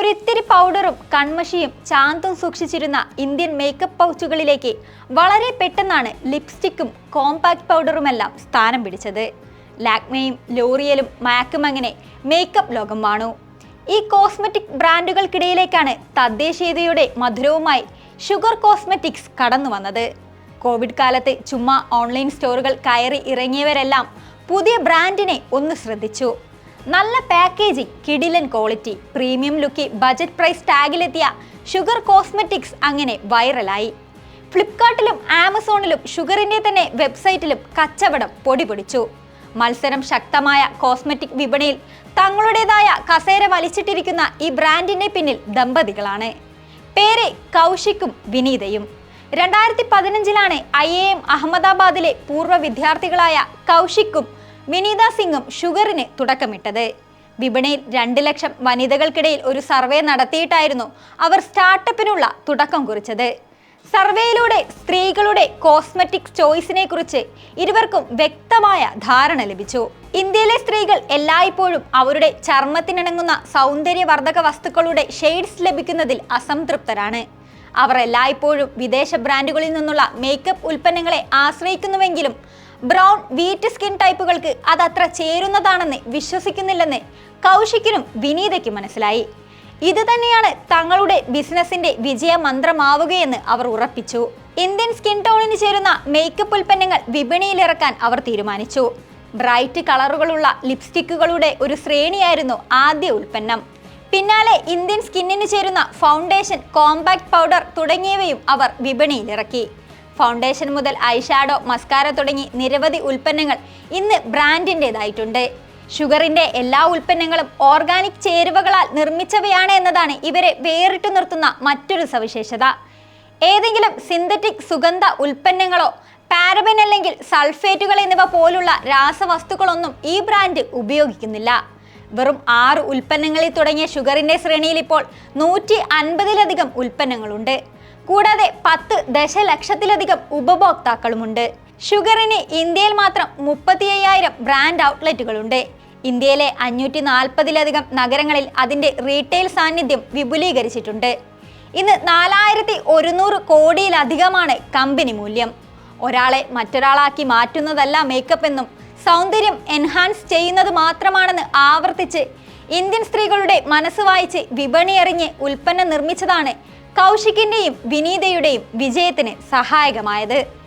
ഒരിത്തിരി പൗഡറും കൺമഷിയും ചാന്തും സൂക്ഷിച്ചിരുന്ന ഇന്ത്യൻ മേക്കപ്പ് പൗച്ചുകളിലേക്ക് വളരെ പെട്ടെന്നാണ് ലിപ്സ്റ്റിക്കും കോമ്പാക്ട് പൗഡറുമെല്ലാം സ്ഥാനം പിടിച്ചത്. ലാക്മയും ലോറിയലും മാക്കും അങ്ങനെ മേക്കപ്പ് ലോകം വാണു. ഈ കോസ്മെറ്റിക് ബ്രാൻഡുകൾക്കിടയിലേക്കാണ് തദ്ദേശീയതയുടെ മധുരവുമായി ഷുഗർ കോസ്മെറ്റിക്സ് കടന്നു വന്നത്. കോവിഡ് കാലത്ത് ചുമ്മാ ഓൺലൈൻ സ്റ്റോറുകൾ കയറി ഇറങ്ങിയവരെല്ലാം പുതിയ ബ്രാൻഡിനെ ഒന്ന് ശ്രദ്ധിച്ചു. നല്ല പാക്കേജിംഗ് കിഡിലൻ ക്വാളിറ്റി പ്രീമിയം ലുക്കി ബജറ്റ് പ്രൈസ് ടാഗിലെത്തിയ ഷുഗർ കോസ്മെറ്റിക്സ് അങ്ങനെ വൈറലായി ഫ്ലിപ്കാർട്ടിലും ആമസോണിലും ഷുഗറിന്റെ തന്നെ വെബ്സൈറ്റിലും കച്ചവടം പൊടിപൊടിച്ചു. മത്സരം ശക്തമായ കോസ്മെറ്റിക് വിപണിയിൽ തങ്ങളുടേതായ കസേര വലിച്ചിട്ടിരിക്കുന്ന ഈ ബ്രാൻഡിന്റെ പിന്നിൽ ദമ്പതികളാണ്. പേര് കൗശിക്കും വിനീതയും. രണ്ടായിരത്തി പതിനഞ്ചിലാണ് ഐ എ എം അഹമ്മദാബാദിലെ പൂർവ വിദ്യാർത്ഥികളായ കൗശിക്കും വിനീത സിംഗും ഷുഗറിന് തുടക്കമിട്ടത്. വിപണിയിൽ രണ്ട് ലക്ഷം വനിതകൾക്കിടയിൽ ഒരു സർവേ നടത്തിയിട്ടായിരുന്നു അവർ സ്റ്റാർട്ടപ്പിനുള്ള തുടക്കം കുറിച്ചത്. സർവേയിലൂടെ സ്ത്രീകളുടെ കോസ്മെറ്റിക് ചോയ്സിനെ കുറിച്ച് ഇരുവർക്കും വ്യക്തമായ ധാരണ ലഭിച്ചു. ഇന്ത്യയിലെ സ്ത്രീകൾ എല്ലായ്പ്പോഴും അവരുടെ ചർമ്മത്തിനിണങ്ങുന്ന സൗന്ദര്യവർദ്ധക വസ്തുക്കളുടെ ഷെയ്ഡ്സ് ലഭിക്കുന്നതിൽ അസംതൃപ്തരാണ്. അവർ എല്ലായ്പ്പോഴും വിദേശ ബ്രാൻഡുകളിൽ നിന്നുള്ള മേക്കപ്പ് ഉൽപ്പന്നങ്ങളെ ആശ്രയിക്കുന്നുവെങ്കിലും ബ്രൗൺ വീറ്റ് സ്കിൻ ടൈപ്പുകൾക്ക് അത് അത്ര ചേരുന്നതാണെന്ന് വിശ്വസിക്കുന്നില്ലെന്ന് കൗശിക്കിനും വിനീതയ്ക്കും മനസ്സിലായി. ഇത് തന്നെയാണ് തങ്ങളുടെ ബിസിനസിന്റെ വിജയമന്ത്രമാവുകയെന്ന് അവർ ഉറപ്പിച്ചു. ഇന്ത്യൻ സ്കിൻ ടോണിന് ചേരുന്ന മേക്കപ്പ് ഉൽപ്പന്നങ്ങൾ വിപണിയിലിറക്കാൻ അവർ തീരുമാനിച്ചു. ബ്രൈറ്റ് കളറുകളുള്ള ലിപ്സ്റ്റിക്കുകളുടെ ഒരു ശ്രേണിയായിരുന്നു ആദ്യ ഉൽപ്പന്നം. പിന്നാലെ ഇന്ത്യൻ സ്കിന്നിന് ചേരുന്ന ഫൗണ്ടേഷൻ കോമ്പാക്ട് പൗഡർ തുടങ്ങിയവയും അവർ വിപണിയിലിറക്കി. ഫൗണ്ടേഷൻ മുതൽ ഐഷാഡോ മസ്കാര തുടങ്ങി നിരവധി ഉൽപ്പന്നങ്ങൾ ഇന്ന് ബ്രാൻഡിന്റെതായിട്ടുണ്ട് ഷുഗറിന്റെ എല്ലാ ഉൽപ്പന്നങ്ങളും ഓർഗാനിക് ചേരുവകളാൽ നിർമ്മിച്ചവയാണ് എന്നതാണ് ഇവരെ വേറിട്ടു നിർത്തുന്ന മറ്റൊരു സവിശേഷത. ഏതെങ്കിലും സിന്തറ്റിക് സുഗന്ധ ഉൽപ്പന്നങ്ങളോ പാരബൻ അല്ലെങ്കിൽ സൾഫേറ്റുകൾ എന്നിവ പോലുള്ള രാസവസ്തുക്കളൊന്നും ഈ ബ്രാൻഡ് ഉപയോഗിക്കുന്നില്ല. വെറും ആറ് ഉൽപ്പന്നങ്ങളിൽ തുടങ്ങിയ ഷുഗറിന്റെ ശ്രേണിയിൽ ഇപ്പോൾ നൂറ്റി അൻപതിലധികം ഉൽപ്പന്നങ്ങളുണ്ട്. കൂടാതെ പത്ത് ദശലക്ഷത്തിലധികം ഉപഭോക്താക്കളുമുണ്ട്. ഷുഗറിന് ഇന്ത്യയിൽ മാത്രം മുപ്പത്തി അയ്യായിരം ബ്രാൻഡ് ഔട്ട്ലെറ്റുകളുണ്ട്. ഇന്ത്യയിലെ അഞ്ഞൂറ്റി നാൽപ്പതിലധികം നഗരങ്ങളിൽ അതിന്റെ റീറ്റെയിൽ സാന്നിധ്യം വിപുലീകരിച്ചിട്ടുണ്ട്. ഇന്ന് നാലായിരത്തി ഒരുന്നൂറ് കോടിയിലധികമാണ് കമ്പനി മൂല്യം. ഒരാളെ മറ്റൊരാളാക്കി മാറ്റുന്നതല്ല മേക്കപ്പ് എന്നും സൗന്ദര്യം എൻഹാൻസ് ചെയ്യുന്നത് മാത്രമാണെന്ന് ആവർത്തിച്ച് ഇന്ത്യൻ സ്ത്രീകളുടെ മനസ്സ് വായിച്ച് വിപണിയെറിഞ്ഞ് ഉൽപ്പന്നം നിർമ്മിച്ചതാണ് കൗശിക്കിന്റെയും വിനീതയുടെയും വിജയത്തിന് സഹായകമായത്.